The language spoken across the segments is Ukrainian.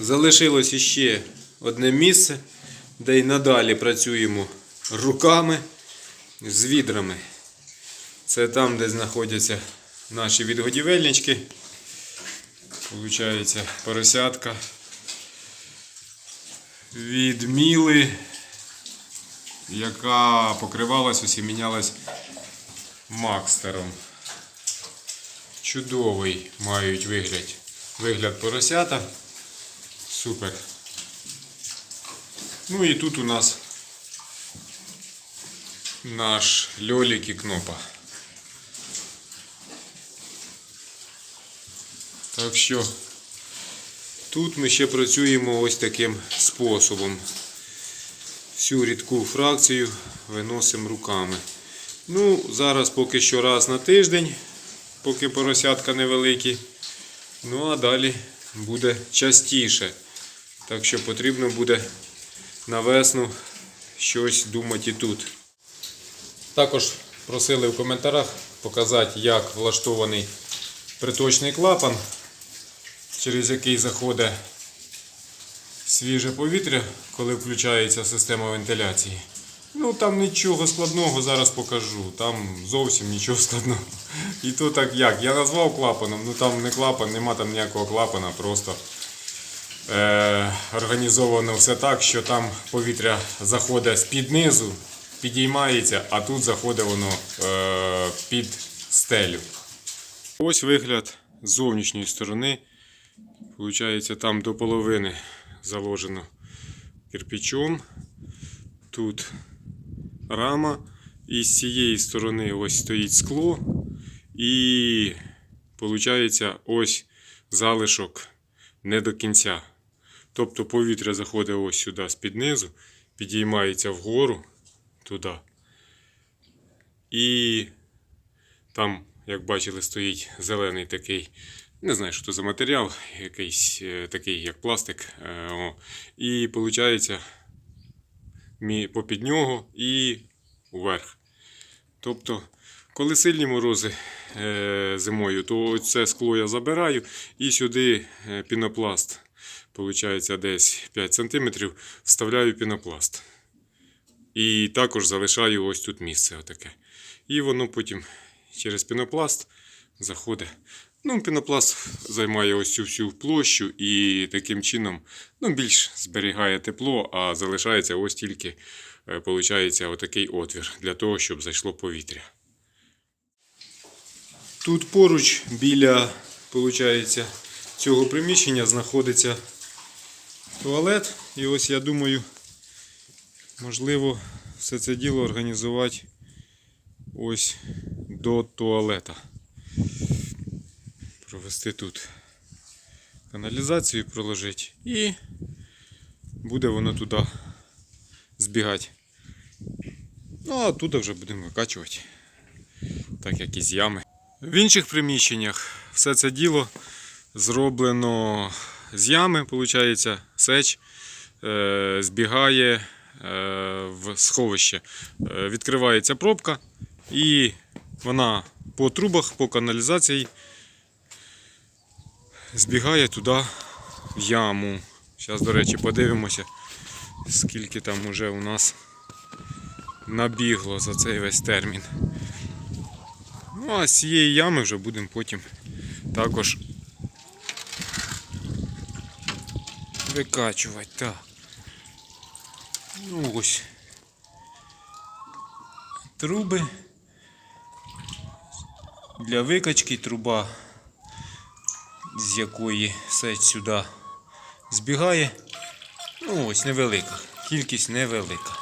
Залишилось іще одне місце, де й надалі працюємо руками з відрами. Це там, де знаходяться наші відгодівельнички. Получається поросятка від міли, яка покривалась, і мінялась Макстером. Чудовий мають вигляд. Вигляд поросята. Супер. Ну і тут у нас наш льолік і кнопа. Так що тут ми ще працюємо ось таким способом. Всю рідку фракцію виносимо руками. Ну, зараз поки що раз на тиждень, поки поросятка невеликі. Ну а далі буде частіше. Так що потрібно буде на весну щось думати тут. Також просили в коментарях показати, як влаштований приточний клапан, через який заходить свіже повітря, коли включається система вентиляції. Ну там нічого складного зараз покажу. Там зовсім нічого складного. І то так як. Я назвав клапаном, ну там не клапан, нема там ніякого клапана, просто організовано все так, що там повітря заходить з-під низу, підіймається, а тут заходить воно е, під стелю. Ось вигляд з зовнішньої сторони. Получається, там до половини заложено кирпичом. Тут рама. І з цієї сторони ось стоїть скло. І виходить ось залишок не до кінця. Тобто повітря заходить ось сюди з-під низу, підіймається вгору туди. І там, як бачили, стоїть зелений такий. Не знаю, що це за матеріал, якийсь е, такий, як пластик. е. І виходить попід нього і вверх. Тобто, коли сильні морози е, зимою, то це скло я забираю і сюди пінопласт. Получається десь 5 см, вставляю пінопласт. І також залишаю ось тут місце отаке. І воно потім через пінопласт заходить. Ну, пінопласт займає ось цю всю площу і таким чином ну, більш зберігає тепло, а залишається ось тільки е, получається отакий отвір для того, щоб зайшло повітря. Тут поруч біля получається, цього приміщення знаходиться туалет. І ось я думаю, можливо, все це діло організувати ось до туалета. Провести тут каналізацію проложити і буде воно туди збігати. Ну, а тут вже будемо викачувати, так як із ями. В інших приміщеннях все це діло зроблено з ями, виходить, сеч е, збігає е, в сховище. Е, відкривається пробка і вона по трубах, по каналізації збігає туди в яму. Зараз, до речі, подивимося, скільки там уже у нас набігло за цей весь термін. Ну, а з цієї ями вже будемо потім також викачувати. Так. Ну ось. Труби для викачки труба, з якої сеть сюди збігає. Ну ось невелика. Кількість невелика.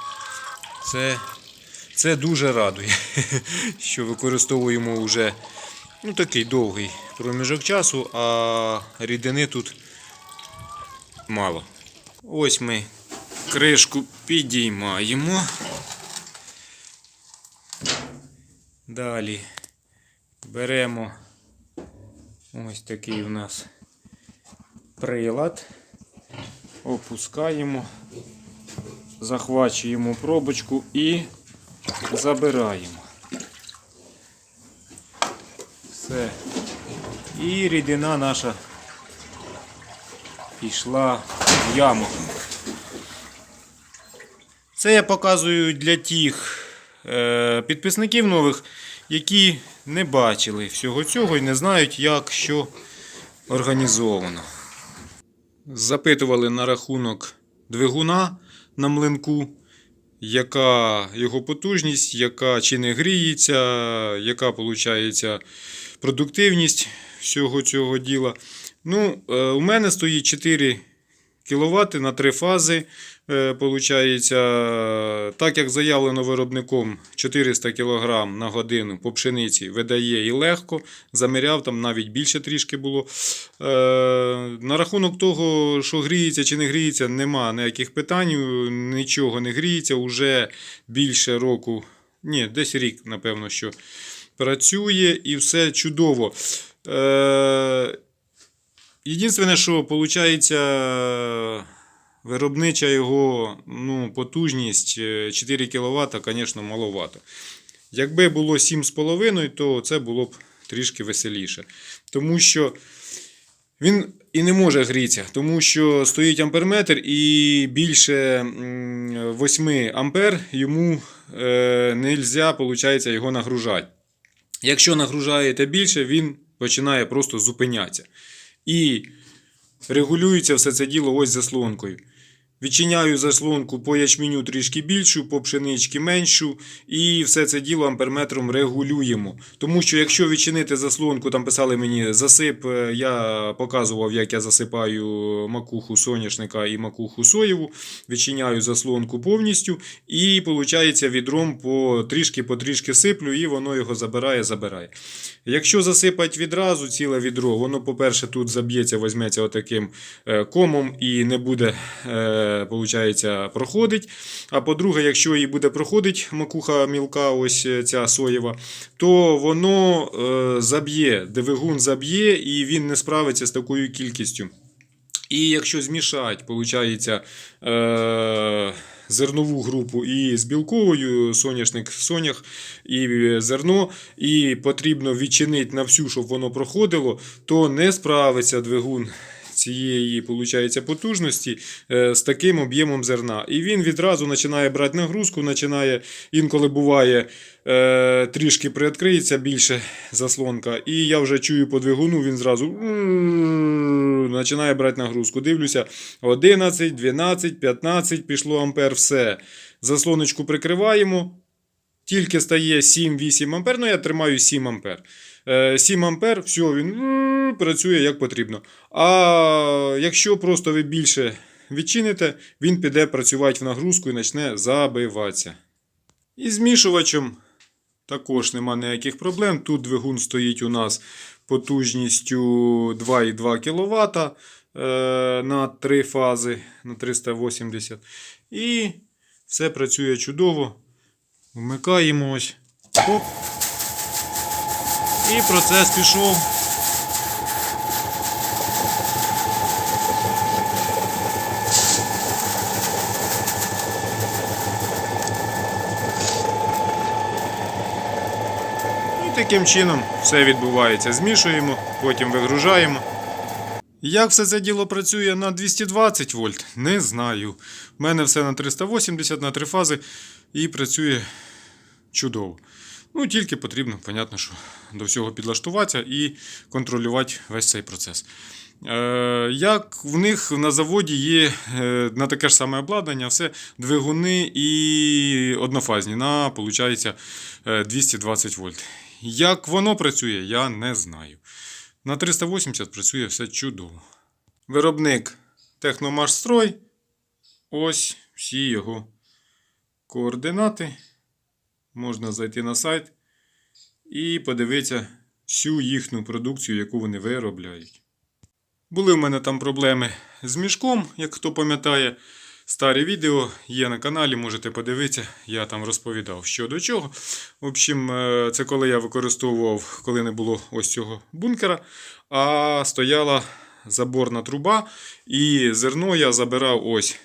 Це, це дуже радує, що використовуємо вже ну, такий довгий проміжок часу, а рідини тут мало. Ось ми кришку підіймаємо. Далі беремо ось такий у нас прилад, опускаємо, захвачуємо пробочку і забираємо. Все. І рідина наша пішла в яму. Це я показую для тих е, підписників нових, які не бачили всього цього і не знають, як що організовано. Запитували на рахунок двигуна на млинку, яка його потужність, яка чи не гріється, яка виходить продуктивність всього цього діла. Ну, е, у мене стоїть 4 кВт на 3 фази. Е, Получається, так як заявлено виробником 400 кг на годину по пшениці видає і легко, заміряв там навіть більше трішки було. Е, На рахунок того, що гріється чи не гріється, нема ніяких питань, нічого не гріється. Уже більше року, ні, десь рік, напевно, що працює і все чудово. Єдине, що виходить, виробнича його ну, потужність е, 4 кВт, звісно, маловато. Якби було 7,5, то це було б трішки веселіше. Тому що він і не може грітися, тому що стоїть амперметр і більше 8 ампер йому е, не можна його нагружати. Якщо нагружаєте більше, він починає просто зупинятися. І регулюється все це діло ось заслонкою. Відчиняю заслонку по ячменю трішки більшу, по пшенички меншу, і все це діло амперметром регулюємо. Тому що якщо відчинити заслонку, там писали мені засип, е, я показував, як я засипаю макуху соняшника і макуху соєву, відчиняю заслонку повністю, і виходить відром трішки по трішки сиплю, і воно його забирає, забирає. Якщо засипати відразу ціле відро, воно, по-перше, тут заб'ється, візьметься отаким е, комом і не буде, е, получається, проходить. А по-друге, якщо її буде проходить макуха мілка, ось е, ця соєва, то воно е, заб'є, двигун заб'є і він не справиться з такою кількістю. І якщо змішати, виходить, е, зернову групу і з білковою, соняшник, сонях і зерно, і потрібно відчинити на всю, щоб воно проходило, то не справиться двигун цієї получається, потужності е, з таким об'ємом зерна. І він відразу починає брати нагрузку, починає, інколи буває, е, трішки приоткриється більше заслонка. І я вже чую по двигуну, він зразу починає брати нагрузку. Дивлюся, 11, 12, 15 пішло ампер, все. Заслоночку прикриваємо. Тільки стає 7-8 ампер, ну я тримаю 7 ампер. Е, 7 ампер, все, він працює як потрібно. А якщо просто ви більше відчините, він піде працювати в нагрузку і почне забиватися. І змішувачем також нема ніяких проблем. Тут двигун стоїть у нас потужністю 2,2 кВт е, на 3 фази на 380. І все працює чудово. Вмикаємо ось. Оп. І процес пішов. Таким чином все відбувається. Змішуємо, потім вигружаємо. Як все це діло працює на 220 вольт, не знаю. У мене все на 380 на три фази і працює чудово. Ну, тільки потрібно, понятно, що до всього підлаштуватися і контролювати весь цей процес. Е, як в них на заводі є е, на таке ж саме обладнання, все двигуни і однофазні на, виходить, 220 вольт. Як воно працює, я не знаю. На 380 працює все чудово. Виробник Техномашстрой. Ось всі його координати. Можна зайти на сайт і подивитися всю їхню продукцію, яку вони виробляють. Були в мене там проблеми з мішком, як хто пам'ятає. Старі відео є на каналі, можете подивитися, я там розповідав, що до чого. В общем, е, це коли я використовував, коли не було ось цього бункера, а стояла заборна труба, і зерно я забирав ось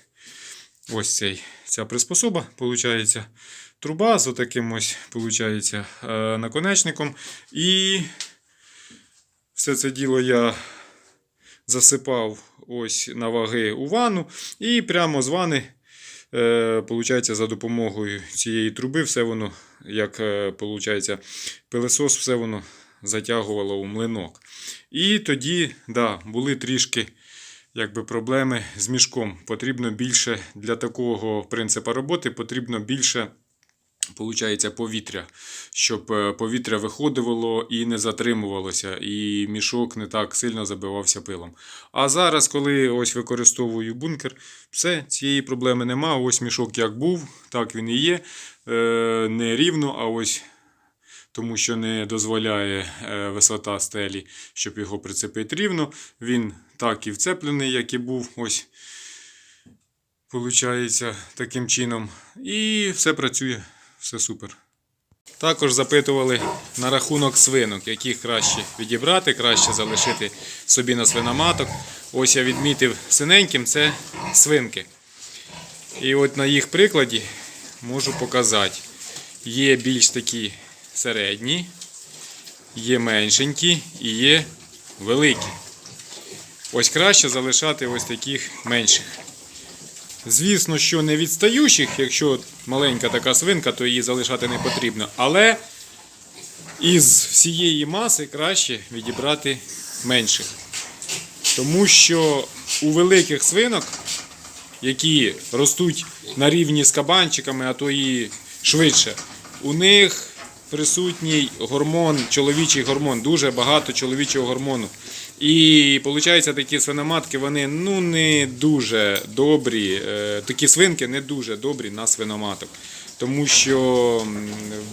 ось цей, ця приспособа, виходить, труба з отаким ось, виходить, е, наконечником. І все це діло я засипав ось на ваги у ванну, і прямо з вани, е, получається, за допомогою цієї труби, все воно, як е, получається, пилесос, все воно затягувало у млинок. І тоді, да, були трішки якби, проблеми з мішком. Потрібно більше для такого принципу роботи потрібно більше. Получається повітря, щоб е, повітря виходило і не затримувалося, і мішок не так сильно забивався пилом. А зараз, коли ось використовую бункер, все, цієї проблеми нема. Ось мішок як був, так він і є. Е, Не рівно, а ось тому що не дозволяє е, висота стелі, щоб його прицепити рівно. Він так і вцеплений, як і був. Ось. Получається таким чином. І все працює, все супер. Також запитували на рахунок свинок, яких краще відібрати, краще залишити собі на свиноматок. Ось я відмітив синеньким це свинки. І от на їх прикладі можу показати. Є більш такі середні, є меншенькі і є великі. Ось краще залишати ось таких менших. Звісно, що не відстаючих, якщо маленька така свинка, то її залишати не потрібно. Але із всієї маси краще відібрати менших. Тому що у великих свинок, які ростуть на рівні з кабанчиками, а то і швидше, у них присутній гормон, чоловічий гормон, дуже багато чоловічого гормону. І виходить, такі свиноматки вони ну не дуже добрі. е, Такі свинки не дуже добрі на свиноматок. Тому що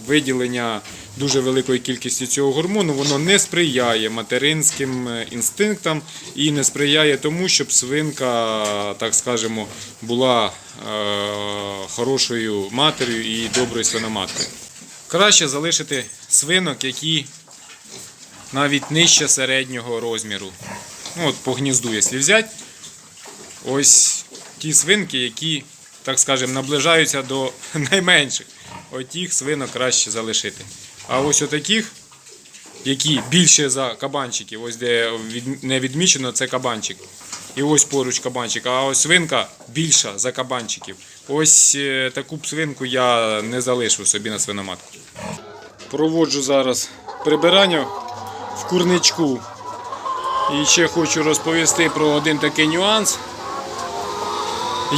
виділення дуже великої кількості цього гормону воно не сприяє материнським е, інстинктам і не сприяє тому, щоб свинка, так скажемо, була е, хорошою матерою і доброю свиноматкою. Краще залишити свинок, які навіть нижче середнього розміру. Ну, от по гнізду, якщо взяти, ось ті свинки, які, так скажемо, наближаються до найменших. Отіх свинок краще залишити. А ось отаких, які більше за кабанчиків, ось де не відмічено, це кабанчик. І ось поруч кабанчик, а ось свинка більша за кабанчиків. Ось е, таку свинку я не залишу собі на свиноматку. Проводжу зараз прибирання в курничку. І ще хочу розповісти про один такий нюанс,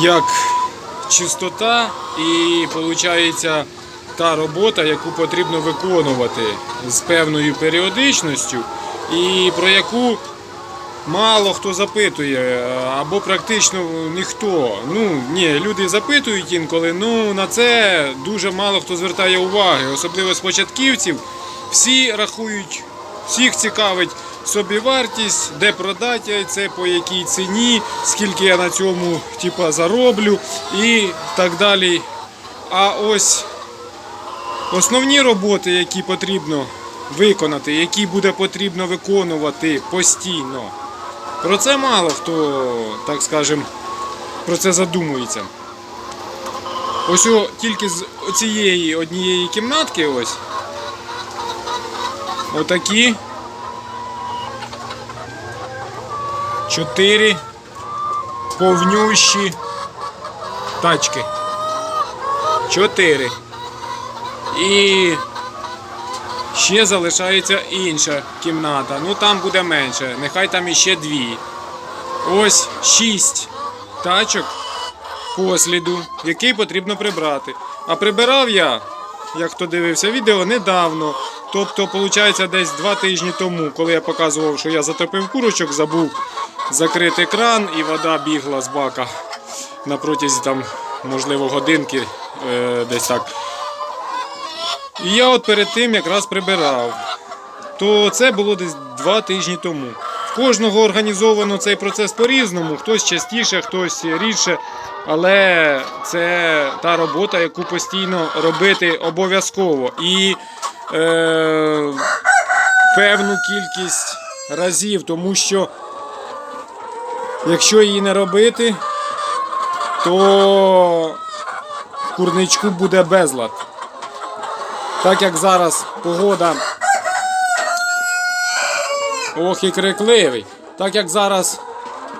як чистота і виходить та робота, яку потрібно виконувати з певною періодичністю, і про яку мало хто запитує, або практично ніхто. Ну, ні, люди запитують інколи, ну на це дуже мало хто звертає уваги, особливо з початківців. Всі рахують, всіх цікавить собівартість, де продати яйце, по якій ціні, скільки я на цьому типа, зароблю і так далі. А ось основні роботи, які потрібно виконати, які буде потрібно виконувати постійно. Про це мало хто, так скажем, про це задумується. Ось о, тільки з цієї однієї кімнатки ось. Отакі. Чотири повнющі тачки. Чотири. І ще залишається інша кімната. Ну там буде менше. Нехай там іще дві. Ось шість тачок посліду, який потрібно прибрати. А прибирав я, як хто дивився відео, недавно. Тобто, виходить, десь два тижні тому, коли я показував, що я затопив курочок, забув закрити кран і вода бігла з бака на протязі там, можливо, годинки е, десь так. І я от перед тим якраз прибирав. То це було десь два тижні тому. В кожного організовано цей процес по-різному, хтось частіше, хтось рідше. Але це та робота, яку постійно робити обов'язково. І е, певну кількість разів, тому що якщо її не робити, то в курничку буде безлад. Так як зараз погода ох і крикливий, так як зараз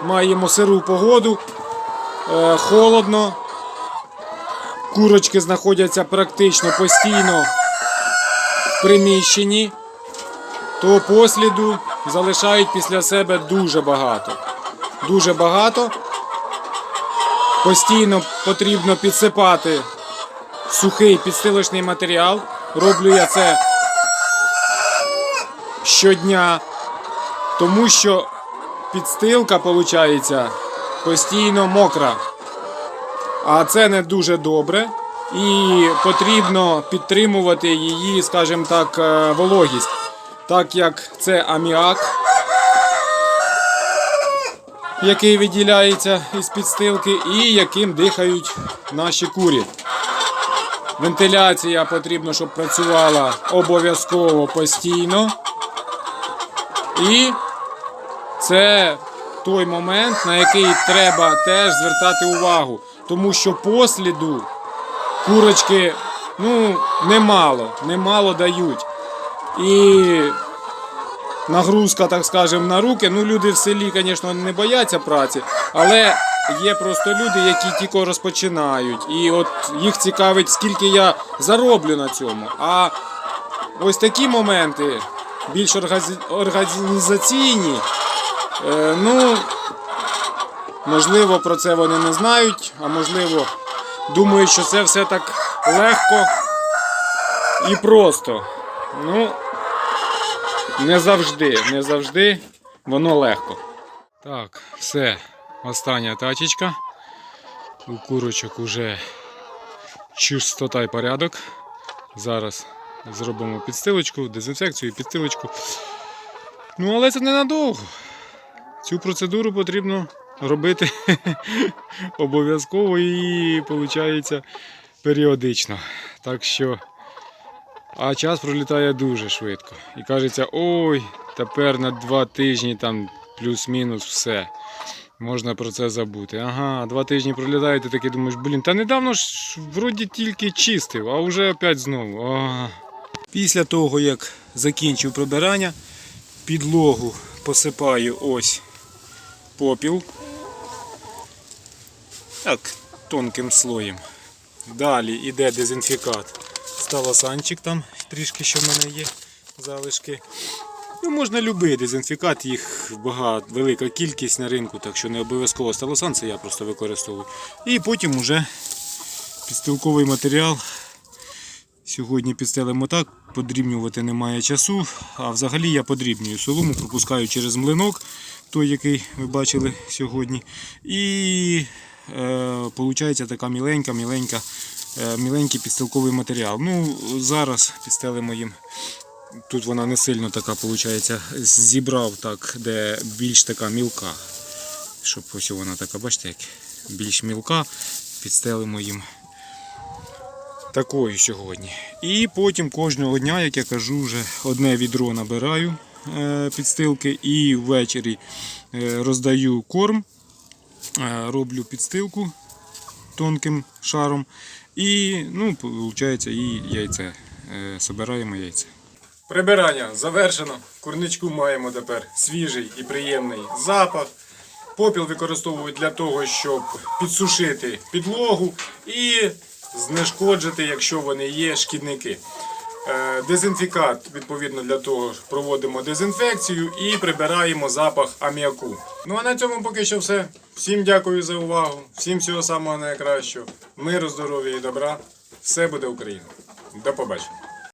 маємо сиру погоду, е, холодно. Курочки знаходяться практично постійно приміщенні, то посліду залишають після себе дуже багато. Дуже багато. Постійно потрібно підсипати сухий підстилочний матеріал. Роблю я це щодня, тому що підстилка виходить постійно мокра. А це не дуже добре. І потрібно підтримувати її, скажімо так, е, вологість. Так як це аміак, який виділяється із підстилки, і яким дихають наші курі. Вентиляція потрібно, щоб працювала обов'язково постійно. І це той момент, на який треба теж звертати увагу. Тому що посліду курочки ну, немало, немало дають. І нагрузка, так скажемо, на руки. Ну, люди в селі, звісно, не бояться праці, але є просто люди, які тільки розпочинають. І от їх цікавить, скільки я зароблю на цьому. А ось такі моменти, більш організаційні, е, ну, можливо, про це вони не знають, а можливо, думають, що це все так легко і просто. Ну, не завжди, не завжди воно легко. Так, все. Остання тачечка. У курочок уже чистота і порядок. Зараз зробимо підстилочку, дезінфекцію і підстилочку. Ну, але це ненадовго. Цю процедуру потрібно робити обов'язково і виходить періодично. Так що а час пролітає дуже швидко. І кажеться, ой, тепер на два тижні там плюс-мінус все. Можна про це забути. Ага, два тижні пролітають, ти такий думаєш, блін, та недавно ж вроді тільки чистив, а вже опять знову. Ага. Після того, як закінчив прибирання, підлогу посипаю ось попіл. Так, тонким слоєм. Далі йде дезінфікат. Сталосанчик там трішки що в мене є залишки. Ну, можна любий дезінфікат, їх багато, велика кількість на ринку, так що не обов'язково сталосан, це я просто використовую. І потім уже підстилковий матеріал. Сьогодні підстелимо так, подрібнювати немає часу, а взагалі я подрібнюю солому, пропускаю через млинок, той, який ви бачили сьогодні. І виходить така міленька, міленька, е, міленький підстилковий матеріал. Ну, зараз підстелимо їм. Тут вона не сильно така, виходить, зібрав так, де більш така мілка. Щоб ось вона така, бачите, як більш мілка, підстелимо їм такою сьогодні. І потім кожного дня, як я кажу, вже одне відро набираю е, підстилки і ввечері е, роздаю корм, е, роблю підстилку тонким шаром. І ну, виходить, і яйце. Е, Собираємо яйця. Прибирання завершено. Курничку маємо тепер свіжий і приємний запах. Попіл використовують для того, щоб підсушити підлогу і знешкоджити, якщо вони є, шкідники. Е, Дезінфікат, відповідно, для того проводимо дезінфекцію і прибираємо запах аміаку. Ну а на цьому поки що все. Всім дякую за увагу, всім всього самого найкращого. Миру, здоров'я і добра. Все буде Україна. До побачення.